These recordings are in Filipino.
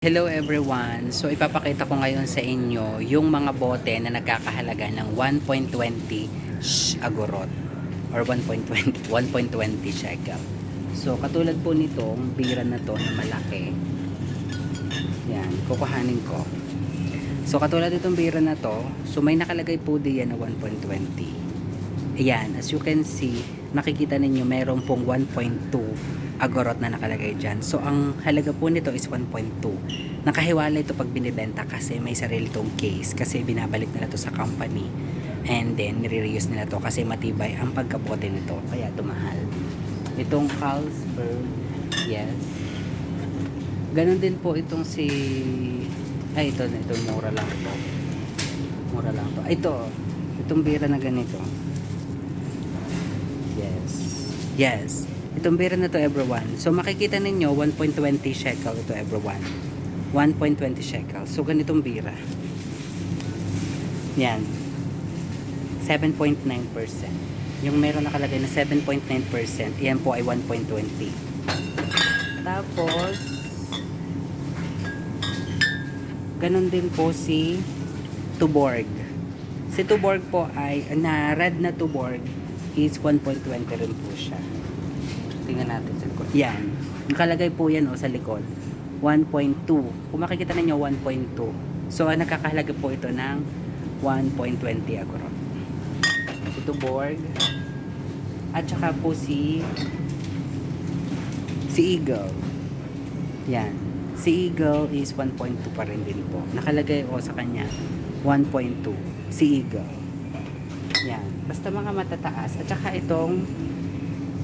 Hello everyone! So ipapakita ko ngayon sa inyo yung mga bote na nagkakahalaga ng 1.20 sh- agorot or 1.20 1.20 shekel. So katulad po nitong bira na to na malaki. Yan, kukuhanin ko. So katulad itong bira na to, so may nakalagay po diyan na 1.20. Ayan, as you can see, nakikita ninyo meron pong 1.2 agorot na nakalagay dyan. So, ang halaga po nito is 1.2. Nakahiwala ito pag binibenta kasi may sarili tong case kasi binabalik nila to sa company and then nire-reuse nila to kasi matibay ang pagkabote nito kaya tumahal. Itong Carlsberg, yes. Ganon din po itong si ay ito, ito mura lang ito. Mura lang to. Ito, itong bira na ganito. Yes. Yes. Itong bira na to everyone. So makikita ninyo 1.20 shekel ito everyone. 1.20 shekel. So ganitong bira. Yan. 7.9%. Yung meron nakalagay na 7.9%, yan po ay 1.20. Tapos, ganun din po si Tuborg. Si Tuborg po ay, na red na Tuborg is 1.20 rin po siya. Tingnan natin sa likod. Yan. Nakalagay po yan o sa likod. 1.2. Kung makikita ninyo, 1.2. So, ang nakakahalaga po ito ng 1.20 agorot. Si Tuborg. At saka po si si Eagle. Yan. Si Eagle is 1.2 pa rin din po. Nakalagay o sa kanya 1.2. Si Eagle. Yan. Basta mga matataas. At saka itong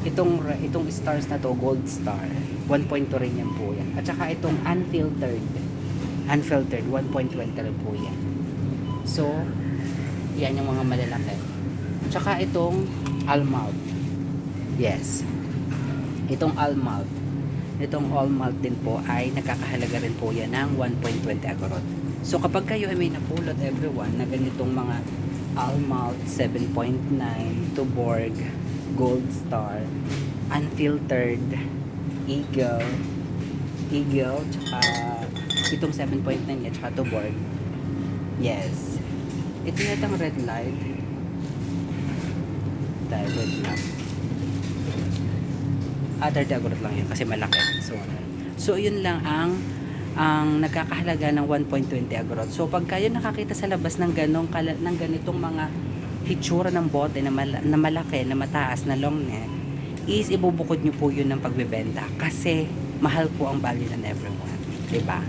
itong itong stars na to, gold star. 1.2 rin yan po yan. At saka itong unfiltered. Unfiltered, 1.20 rin po yan. So, yan yung mga malalaki. At saka itong almalt. Yes. Itong almalt. Itong almalt din po ay nakakahalaga rin po yan ng 1.20 agorot. So kapag kayo ay may napulot everyone na ganitong mga almalt 7.9, Tuborg, Gold Star, Unfiltered, Eagle, Eagle, tsaka itong 7.9 niya, tsaka Tuborg. Yes. Ito yatang red light. Dahil red light. Ah, 30 agorot lang yun kasi malaki. So, so yun lang ang ang nagkakahalaga ng 1.20 agorot. So pag kayo nakakita sa labas ng ganong ng ganitong mga hitsura ng bote na, mal- na malaki, na mataas, na long neck, is ibubukod nyo po yun ng pagbebenta kasi mahal po ang value ng everyone. 'Di ba?